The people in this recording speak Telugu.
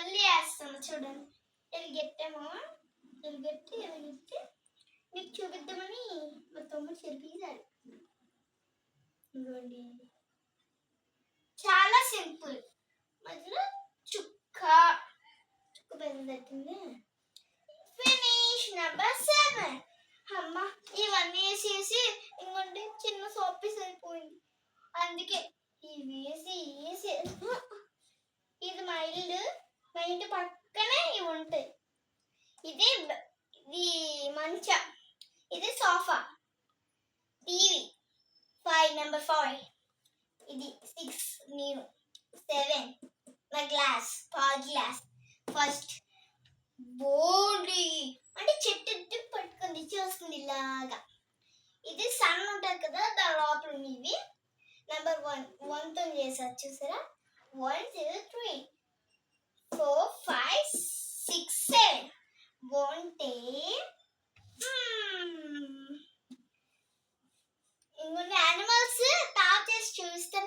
చూడండి. ఎలిగెట్టామా ఎలుగెట్టి ఎలుగెట్టి మీకు చూపిద్దామని మా తమ్ముడు చెరిపేశాడు ఇదిగోండి. చాలా సింపుల్. మధ్యలో చుక్క. చుక్క పెద్ద తట్టింది ఫినిష్ నెంబర్ సెవెన్ అమ్మ ఇవన్నీ వేసేసి ఇంకొంటే చిన్న సోప్ సరిపోయింది. అయిపోయింది అందుకే ఇవి వేసి వేసి. ఇది మైల్డ్ మా ఇంటి పక్కనే ఇవి ఉంటాయి. ఇది ఇది మంచం ఇది sofa TV five number five ఇది సిక్స్ నేను సెవెన్ నా గ్లాస్ పాల్ గ్లాస్ ఫస్ట్ బోర్డు అంటే చెట్టు ఎత్తి పట్టుకుంది చూస్తుంది ఇలాగా. ఇది సన్ ఉంటుంది కదా దాని లోపల ఇవి నెంబర్ వన్ వన్తో చేసారు చూసారా? వన్ టూ ఇంకొన్ని యానిమల్స్ తాప్ చేసి చూస్తే